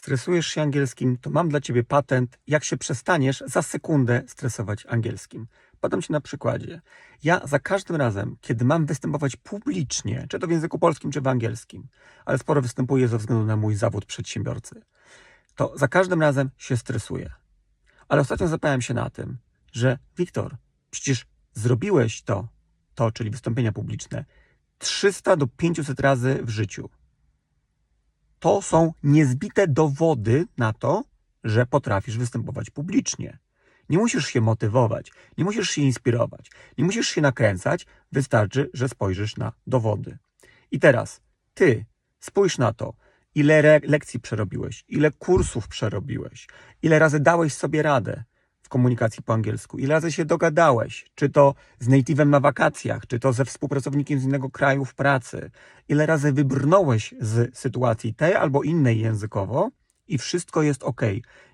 stresujesz się angielskim, to mam dla ciebie patent, jak się przestaniesz za sekundę stresować angielskim. Podam ci na przykładzie. Ja za każdym razem, kiedy mam występować publicznie, czy to w języku polskim, czy w angielskim, ale sporo występuję ze względu na mój zawód przedsiębiorcy, to za każdym razem się stresuję. Ale ostatnio zapałem się na tym, że Wiktor, przecież zrobiłeś to, to, czyli wystąpienia publiczne, 300 do 500 razy w życiu. To są niezbite dowody na to, że potrafisz występować publicznie. Nie musisz się motywować, nie musisz się inspirować, nie musisz się nakręcać, wystarczy, że spojrzysz na dowody. I teraz ty spójrz na to, ile lekcji przerobiłeś, ile kursów przerobiłeś, ile razy dałeś sobie radę komunikacji po angielsku, ile razy się dogadałeś, czy to z native'em na wakacjach, czy to ze współpracownikiem z innego kraju w pracy, ile razy wybrnąłeś z sytuacji tej albo innej językowo i wszystko jest ok.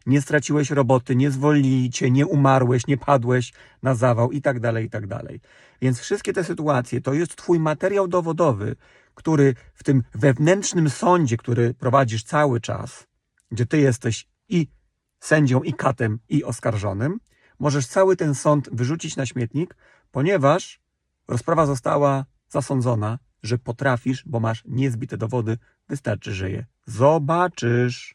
Nie straciłeś roboty, nie zwolnili cię, nie umarłeś, nie padłeś na zawał i tak dalej, i tak dalej. Więc wszystkie te sytuacje to jest twój materiał dowodowy, który w tym wewnętrznym sądzie, który prowadzisz cały czas, gdzie ty jesteś i sędzią, i katem, i oskarżonym, możesz cały ten sąd wyrzucić na śmietnik, ponieważ rozprawa została zasądzona, że potrafisz, bo masz niezbite dowody, wystarczy, że je zobaczysz.